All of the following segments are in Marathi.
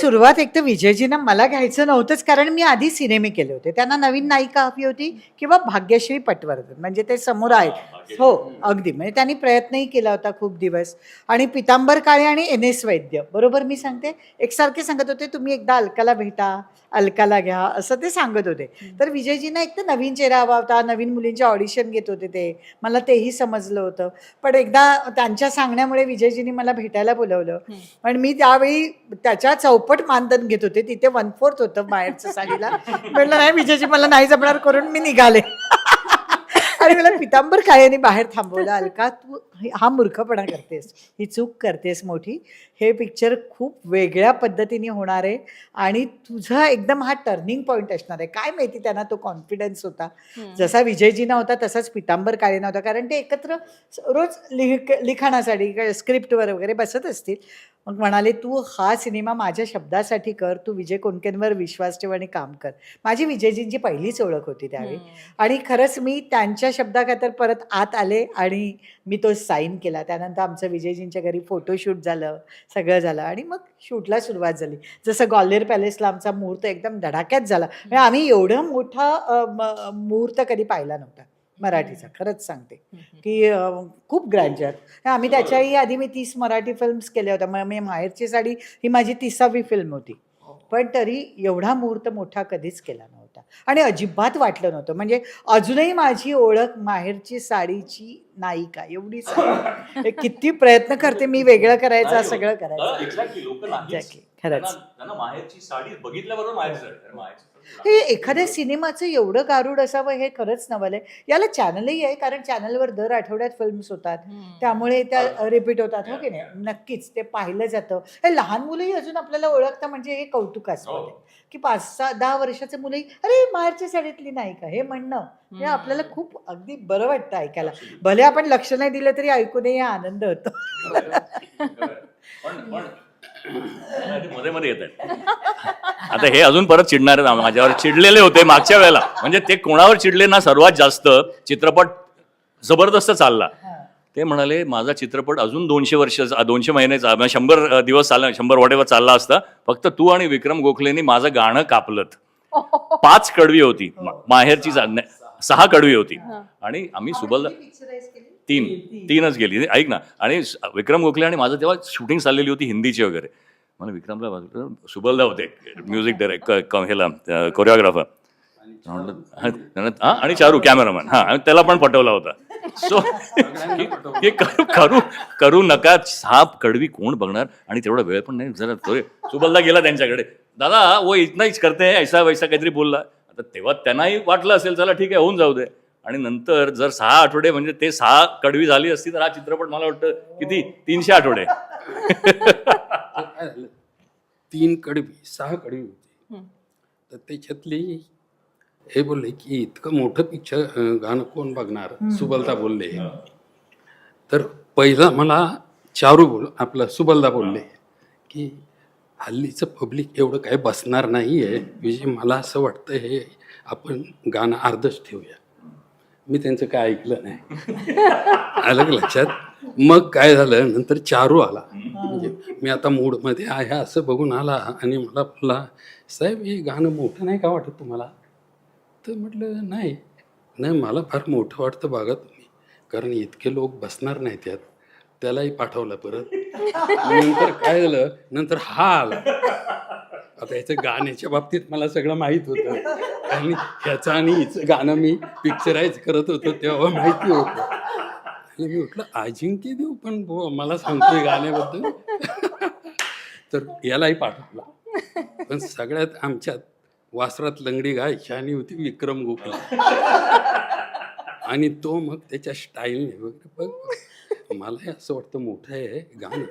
सुरुवात एक तर विजयजींना मला घ्यायचं नव्हतंच कारण मी आधी सिनेमे केले होते. त्यांना नवीन नायिका हवी होती किंवा भाग्यश्री पटवर्धन म्हणजे ते समोर आहेत. हो अगदी. म्हणजे त्यांनी प्रयत्नही केला होता खूप दिवस. आणि पितांबर काळे आणि एन एस वैद्य बरोबर मी सांगते? एकसारखे सांगत होते तुम्ही एकदा अलकाला भेटा अलकाला घ्या असं ते सांगत होते. तर विजयजींना एक तर नवीन चेहरा हवा होता नवीन मुलींचे ऑडिशन घेत होते ते. मला तेही समजलं होतं. पण एकदा त्यांच्या सांगण्यामुळे विजयजींनी मला भेटायला बोलवलं. पण मी त्यावेळी त्याच्या चौपट मानधन घेत होते. तिथे वन फोर्थ होतं बाहेरचं साडीला. म्हटलं नाही विजयजी मला नाही जमणार करून मी निघाले. आणि मला पितांबर काळेने बाहेर थांबवलं? अलका तू हा मूर्खपणा करतेस. ही चूक करतेस मोठी. हे पिक्चर खूप वेगळ्या पद्धतीने होणार आहे आणि तुझा एकदम हा टर्निंग पॉईंट असणार आहे. काय माहिती त्यांना तो कॉन्फिडन्स होता. जसा विजयजीना होता तसाच पितांबर काळेना होता. कारण ते एकत्र रोज लिह लिखाणासाठी स्क्रिप्टवर वगैरे बसत असतील. मग म्हणाले तू हा सिनेमा माझ्या शब्दासाठी कर तू विजय कोणकेंवर विश्वास ठेव आणि काम कर. माझी विजयजींची पहिलीच ओळख होती त्यावेळी. आणि खरंच मी त्यांच्या शब्दाखातर परत आत आले आणि मी तो साईन केला. त्यानंतर आमचं विजयजींच्या घरी फोटोशूट झालं सगळं झालं. आणि मग शूटला सुरुवात झाली. जसं ग्वाल्हेर पॅलेसला आमचा मुहूर्त एकदम धडाक्यात झाला. म्हणजे आम्ही एवढं मोठा मुहूर्त कधी पाहिला नव्हता. मराठीचा खरंच सांगते. की खूप ग्रँजर आम्ही त्याच्याही आधी मी तीस मराठी फिल्म्स केल्या होत्या. मग मी माहेरची साडी ही माझी तिसावी फिल्म होती. पण तरी एवढा मुहूर्त मोठा कधीच केला नव्हता. आणि अजिबात वाटलं नव्हतं. म्हणजे अजूनही माझी ओळख माहेरची साडीची नायिका एवढीच आहे. हे किती प्रयत्न करते मी वेगळं करायचं सगळं करायचं. एक्झॅक्टली लोक Exactly, खरंच. हे एखाद्या सिनेमाचं एवढं गारूड असावं हे खरंच नवल आहे. याला चॅनलही आहे कारण चॅनलवर दर आठवड्यात फिल्म्स होतात. त्यामुळे त्या रिपीट होतात. हो की नाही? नक्कीच. ते पाहिलं जातं. हे लहान मुलंही अजून आपल्याला ओळखतं म्हणजे हे कौतुकास्पद आहे हो. की पाच सहा दहा वर्षाचे मुलंही अरे माहेरच्या साडीतली नाही का? हे म्हणणं हे आपल्याला खूप अगदी बरं वाटतं ऐकायला. भले आपण लक्ष नाही दिलं तरी ऐकूनही आनंद होतो. पण पण ते मध्ये मध्ये येत आहेत. आता हे अजून परत चिडणार आहेत माझ्यावर चिडलेले होते मागच्या वेळेला. म्हणजे ते कोणावर चिडले ना सर्वात जास्त चित्रपट जबरदस्त चालला. ते म्हणाले माझा चित्रपट अजून दोनशे वर्ष दोनशे महिने चा- म्हणजे शंभर दिवस चालला शंभर वडेवर चालला असता फक्त तू आणि विक्रम गोखलेनी माझं गाणं कापलत पाच कडवी होती माहेरची सहा कडवी होती आणि आम्ही सुबल तीन तीनच गेली ऐक ना आणि विक्रम गोखले आणि माझं तेव्हा शूटिंग चाललेली होती हिंदीची वगैरे मला विक्रमला सुबलदा होते म्युझिक डायरेक्ट ह्याला कोरिओग्राफर हा आणि चारू कॅमेरामॅन हा आणि त्याला पण पटवला होता सो हे करू करू करू नका. साप कडवी कोण बघणार? आणि तेवढा वेळ पण नाही. जरा थोडे सुबलदा गेला त्यांच्याकडे. दादा वो इतनाच करते हैं, ऐसा वैसा काहीतरी बोलला. आता तेव्हा त्यांनाही वाटलं असेल चला ठीक आहे होऊन जाऊ दे. आणि नंतर जर सहा आठवडे म्हणजे ते सहा कडवी झाली असती तर हा चित्रपट मला वाटतं किती? तीनशे आठवडे. तीन कडवी सहा कडवी होती. तर त्याच्यातली हे बोलले की इतकं मोठं पिक्चर गाणं कोण बघणार? सुबलता बोलले. तर पहिला मला चारू बोल आपलं सुबलदा बोलले की हल्लीचं पब्लिक एवढं काही बसणार नाही आहे विजय मला असं वाटतं हे आपण गाणं अर्धच ठेवूया. मी त्यांचं काय ऐकलं नाही. आलं का लक्षात? मग काय झालं? नंतर चारू आला. म्हणजे मी आता मूडमध्ये आहे असं बघून आला आणि मला बोलला साहेब हे गाणं मोठं नाही का वाटत तुम्हाला? तर म्हटलं नाही. नाही मला फार मोठं वाटतं बघा तुम्ही कारण इतके लोक बसणार नाही त्यात त्यालाही पाठवलं परत. नंतर काय झालं? नंतर हा आला. आता याचं गाण्याच्या बाबतीत मला सगळं माहीत होतं. आणि ह्याचं आणि हिचं गाणं मी पिक्चराईज करत होतो तेव्हा माहिती होतं. आणि मी म्हटलं अजिंक्य देऊ पण बुवा मला सांगतोय गाण्याबद्दल. तर यालाही पाठवला. पण सगळ्यात आमच्यात वासरात लंगडी गाय शानी होती विक्रम गोखले आणि तो मग त्याच्या स्टाईलने वगैरे बघ मला असं वाटतं मोठं आहे गाणं.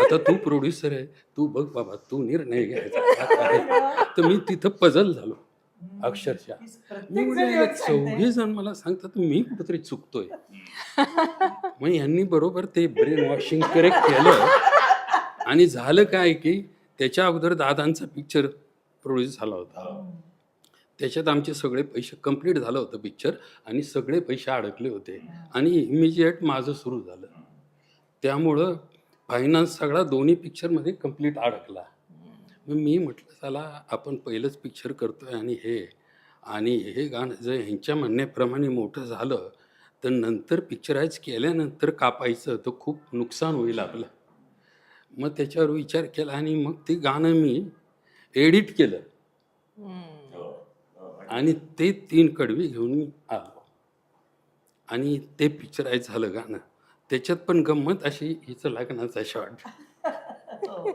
आता तू प्रोड्युसर आहे तू बघ बाबा तू निर्णय घ्यायचा. तर मी तिथं पजल झालो अक्षरशः. मी म्हटलं चौघे जण मला सांगतात मी कुठेतरी चुकतोय. मग यांनी बरोबर ते ब्रेन वॉशिंग करेक्ट केलं. आणि झालं काय की त्याच्या अगोदर दादांचा पिक्चर प्रोड्यूस झाला होता. त्याच्यात आमचे सगळे पैसे कंप्लीट झालं होतं पिक्चर आणि सगळे पैसे अडकले होते. आणि इमिजिएट माझं सुरू झालं. त्यामुळं फायनान्स सगळा दोन्ही पिक्चरमध्ये कंप्लीट अडकला. मग मी म्हटलं चला आपण पहिलंच पिक्चर करतोय आणि हे. आणि हे गाणं जर ह्यांच्या म्हणण्याप्रमाणे मोठं झालं तर नंतर पिक्चराईज केल्यानंतर कापायचं तर खूप नुकसान होईल आपलं. मग त्याच्यावर विचार केला आणि मग ते गाणं मी एडिट केलं. आणि ते तीन कडवी घेऊन मी आलो. आणि ते पिक्चराईज झालं गाणं. त्याच्यात पण गंमत अशी हिचं लग्नाचा शॉट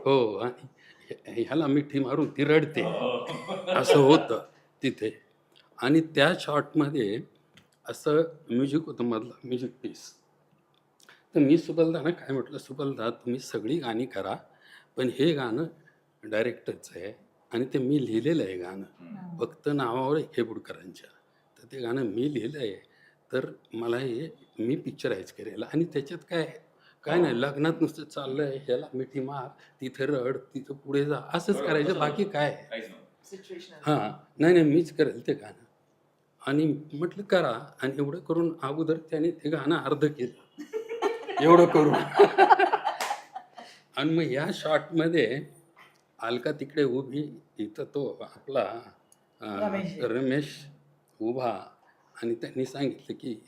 हो. आणि ह्या- ह्याला मिठी मारून ती रडते. असं होतं तिथे. आणि त्या शॉटमध्ये असं म्युझिक होतं मधलं म्युझिक पीस तर मी सुबलदाना काय म्हटलं सुबलदा तुम्ही सगळी गाणी करा पण हे गाणं डायरेक्टरचं आहे. आणि ते मी लिहिलेलं आहे गाणं. फक्त नावावर आहे खेबुडकरांच्या तर ते गाणं मी लिहिलं आहे तर मला हे मी पिक्चराईज करेल. आणि त्याच्यात काय काय नाही लग्नात नुसतं चाललंय ह्याला मिठी मार तिथे रड तिथं पुढे जा असंच करायचं. बाकी काय हां नाही नाही मीच करेल ते गाणं. आणि म्हटलं करा. आणि एवढं करून अगोदर त्याने ते गाणं अर्ध केलं. एवढं करून. आणि मग या शॉटमध्ये अलका तिकडे उभी इथं तो आपला अं, रमेश. रमेश उभा आणि त्यांनी सांगितलं की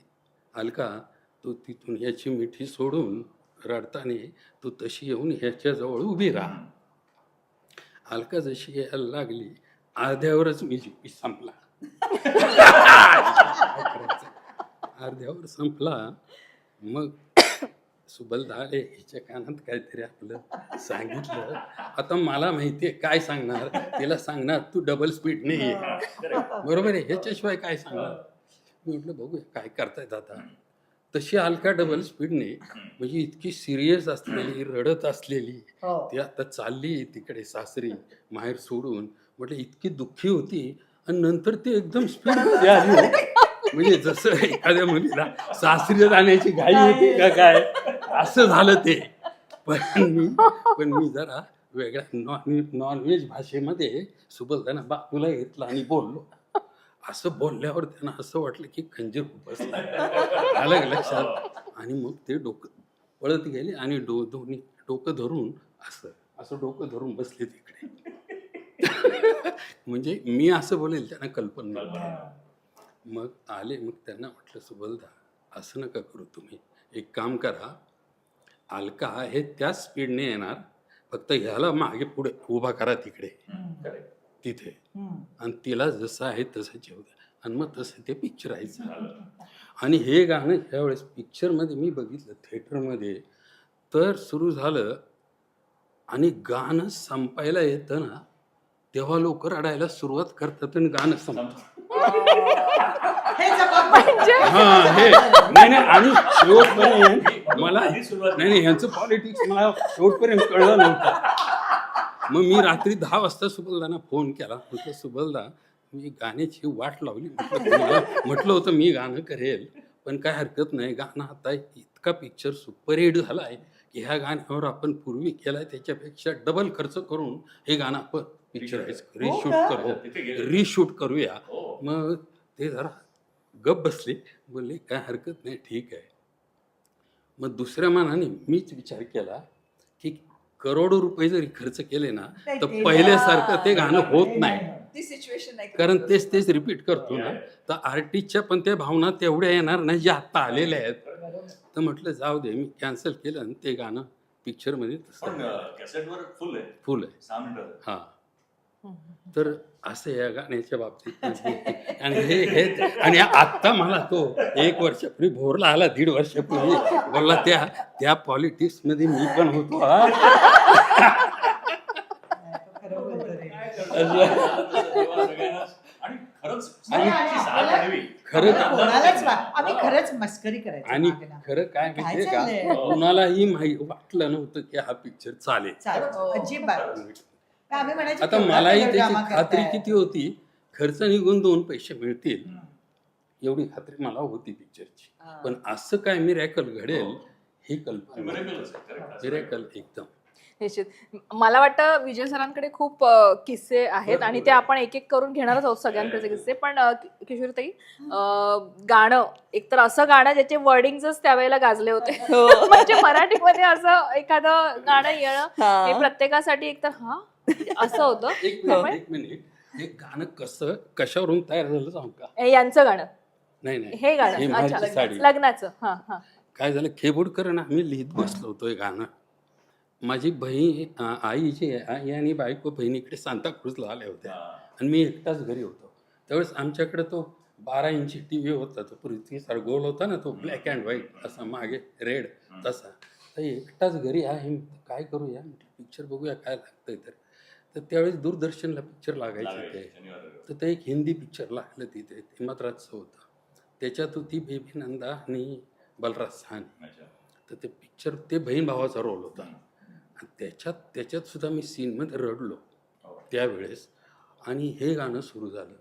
अलका तू तिथून ह्याची मिठी सोडून रडताना तू तशी येऊन ह्याच्याजवळ उभी राहा. अलका जशी यायला लागली अर्ध्यावरच मी जीपी संपला. अर्ध्यावर संपला. मग सुबलदा आले हिच्या कानात काहीतरी आपलं सांगितलं. आता मला माहितीये काय सांगणार? तिला सांगणार तू डबल स्पीड नाही बरोबर आहे. ह्याच्याशिवाय काय सांगणार? मी म्हटलं बघूया काय करतायत आता. तशी अलका डबल स्पीडने म्हणजे इतकी सिरियस असलेली रडत असलेली हो. ती आता चालली तिकडे सासरी माहेर सोडून. म्हटलं इतकी दुःखी होती. आणि नंतर ती एकदम स्पीड आली हो. म्हणजे जसं एखाद्या मुलीला सासरी जाण्याची घाई होती का काय? असं झालं ते. पण मी पण मी जरा वेगळ्या नॉन नॉनव्हेज भाषेमध्ये सुबलताना बापूला घेतला आणि बोललो. असं बोलल्यावर त्यांना असं वाटलं की खंजीर बसला आलं का लक्षात? आणि मग ते डोकं पळत गेले आणि डो दोन्ही डोकं धरून असं असं डोकं धरून बसले तिकडे. म्हणजे मी असं बोलेल त्यांना कल्पना मग आले मग त्यांना म्हटलं सुबलदा असं नका करू तुम्ही. एक काम करा अलका हे त्याच स्पीडने येणार. फक्त ह्याला मागे पुढे उभा करा तिकडे. तिथे. आणि तिला जसं आहे तसं जेवू द्या. आणि मग तसं ते पिक्चरायचं आणि हे गाणं ह्यावेळेस पिक्चरमध्ये मी बघितलं थिएटरमध्ये तर सुरू झालं. आणि गाणं संपायला येतं ना तेव्हा लोक रडायला सुरुवात करतात आणि गाणं संपतं. हे जबाबदार हा हे. नाही नाही आणि शेवटपर्यंत मला नाही नाही ह्यांचं पॉलिटिक्स मला शेवटपर्यंत कळलं नव्हतं. मग मी रात्री दहा वाजता सुबलदाना फोन केला. म्हटलं सुबलदा मी गाण्याची वाट लावली. म्हटलं तुम्हाला म्हटलं होतं मी गाणं करेल पण काय हरकत नाही. गाणं आता इतका पिक्चर सुपरहिट झाला आहे की ह्या गाण्यावर आपण पूर्वी केलाय त्याच्यापेक्षा डबल खर्च करून हे गाणं आपण पिक्चराईज रिशूट का? करू. रिशूट करूया. मग ते जरा गप बसले. बोलले काय हरकत नाही ठीक आहे. मग दुसऱ्या मानाने मीच विचार केला की करोडो रुपये जरी खर्च केले ना तर ते पहिल्यासारखं ते गाणं होत नाही कारण तेच तेच रिपीट करतो ना. तर आर्टिस्टच्या पण त्या भावना तेवढ्या येणार नाही ज्या आत्ता आलेल्या आहेत. तर म्हटलं जाऊ दे मी कॅन्सल केलं आणि ते गाणं पिक्चरमध्ये फुल आहे. फुल आहे. हा. तर असं या गाण्याच्या बाबतीत आणि हे हे आणि आता मला तो एक वर्षापूर्वी भोरला आला दीड वर्षापूर्वी बोलला त्या त्या पॉलिटिक्समध्ये मी पण होतो हा. आणि खरंच आणि. खरं आम्ही कोणालाच वा- आम्ही खरंच मस्करी करायचो आणि मागे ना. खरं काय माहितीये? का कुणालाही माहिती वाटलं नव्हतं की हा पिक्चर चालेल चालेल अजिबात आम्ही म्हणायचो आता केवढा मलाही त्याची खात्री करताय. किती होती? खर्च निघून दोन पैसे मिळतील. एवढी खात्री मला होती पिक्चरची पण असं काय मिरॅकल घडेल ही. कल्पना आहे, correct. मिरॅकल एकदम. निश्चित. मला वाटतं विजय सरांकडे खूप अ, किस्से आहेत आणि ते आपण एक एक करून घेणारच आहोत सगळ्यांकडचे किस्से. पण अ, कि- किशोरताई अ, गाणं एकतर असं गाणं ज्याचे वर्डिंगच त्यावेळेला गाजले होते. म्हणजे मराठीमध्ये असं एखादं गाणं येणं हे प्रत्येकासाठी एकतर हा? असं होतं. एक मिनिट एक मिनिट. हे गाणं कसं कशावरून तयार झालं सांगू का? हे यांचं गाणं. नाही नाही. हे गाणं. माझी अच्छा साडी. लग्नाचं. हा हा. काय झालं? खेबोडकर आणि आम्ही लिहित बसलो होतो हे गाणं. माझी बहीण आ- आई जी आहे आई आणि बायको बहिणीकडे सांताक्रूजला आल्या होत्या. आणि मी एकटाच घरी होतो. त्यावेळेस आमच्याकडे तो बारा इंची टी व्ही होता तो पृथ्वीसार गोल होता ना तो ब्लॅक अँड व्हाईट असा मागे रेड तसा. तर एकटाच घरी आहे म्हटलं, काय करूया? पिक्चर बघूया काय लागतंय तर. तर त्यावेळेस दूरदर्शनला पिक्चर लागायचे ते. तर ते एक हिंदी पिक्चर लागलं तिथे ते मद्रासचं होतं. त्याच्यात होती बेबी नंदा आणि बलराज साहनी. तर ते पिक्चर ते बहीण भावाचा रोल होता. आणि त्याच्यात त्याच्यात सुद्धा मी सीनमध्ये रडलो. त्यावेळेस. आणि हे गाणं सुरू झालं.